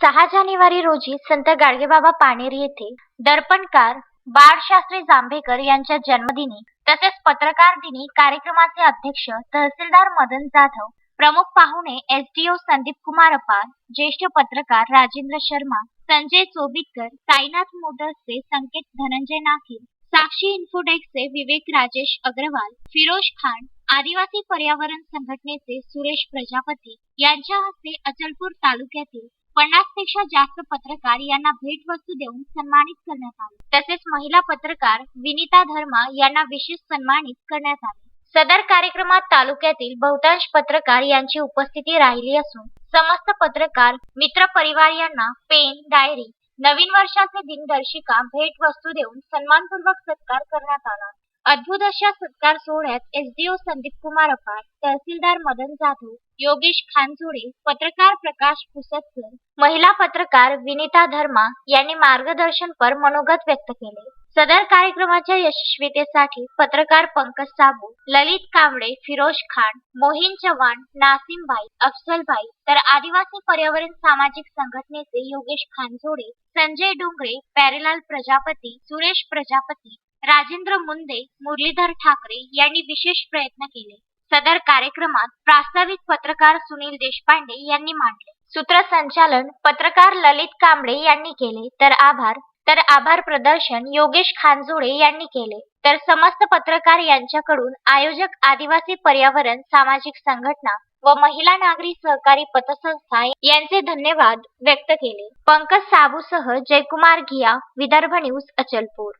सहा जानेवारी रोजी संत गाडगेबाबा पाणेर येथे दर्पणकार बाळशास्त्री जांभेकर यांच्या जन्मदिनी तसेच पत्रकार दिनी कार्यक्रमाचे अध्यक्ष तहसीलदार मदन जाधव प्रमुख पाहुणे एसडीओ संदीप कुमार अपार ज्येष्ठ पत्रकार राजेंद्र शर्मा संजय चोबितकर साईनाथ मोटर्सचे संकेत धनंजय नाकीर साक्षी इन्फोटेकचे विवेक राजेश अग्रवाल फिरोज खान आदिवासी पर्यावरण संघटनेचे सुरेश प्रजापती यांच्या हस्ते अचलपूर तालुक्यातील पन्नासपेक्षा जास्त पत्रकार यांना भेटवस्तू देऊन सन्मानित करण्यात आले. तसेच महिला पत्रकार विनिता धर्मा यांना विशेष सन्मानित करण्यात आले. सदर कार्यक्रमात तालुक्यातील बहुतांश पत्रकार यांची उपस्थिती राहिली असून समस्त पत्रकार मित्र परिवार यांना पेन डायरी नवीन वर्षाचे दिनदर्शिका भेट वस्तू देऊन सन्मानपूर्वक सत्कार करण्यात आला. अद्भुत अशा सत्कार सोहळ्यात एसडीओ संदीप कुमार अपार तहसीलदार मदन जाधव योगेश खानजोडे पत्रकार प्रकाश पुसतकर महिला पत्रकार विनिता धर्मा यांनी मार्गदर्शनपर मनोगत व्यक्त केले. सदर कार्यक्रमाच्या यशस्वीतेसाठी पत्रकार पंकज साबू ललित कांबळे फिरोज खान मोहिन चव्हाण नासिम भाई अफसल भाई तर आदिवासी पर्यावरण सामाजिक संघटनेचे योगेश खानजोडे संजय डोंगरे प्यारेलाल प्रजापती सुरेश प्रजापती राजेंद्र मुंदे मुरलीधर ठाकरे यांनी विशेष प्रयत्न केले. सदर कार्यक्रमात प्रास्ताविक पत्रकार सुनील देशपांडे यांनी मांडले. सूत्रसंचालन पत्रकार ललित कांबळे यांनी केले. तर आभार. तर आभार प्रदर्शन योगेश खानजोडे यांनी केले. तर समस्त पत्रकार यांच्याकडून आयोजक आदिवासी पर्यावरण सामाजिक संघटना व महिला नागरी सहकारी पतसंस्था यांचे धन्यवाद व्यक्त केले. पंकज साबूसह जयकुमार घिया विदर्भ न्यूज अचलपूर.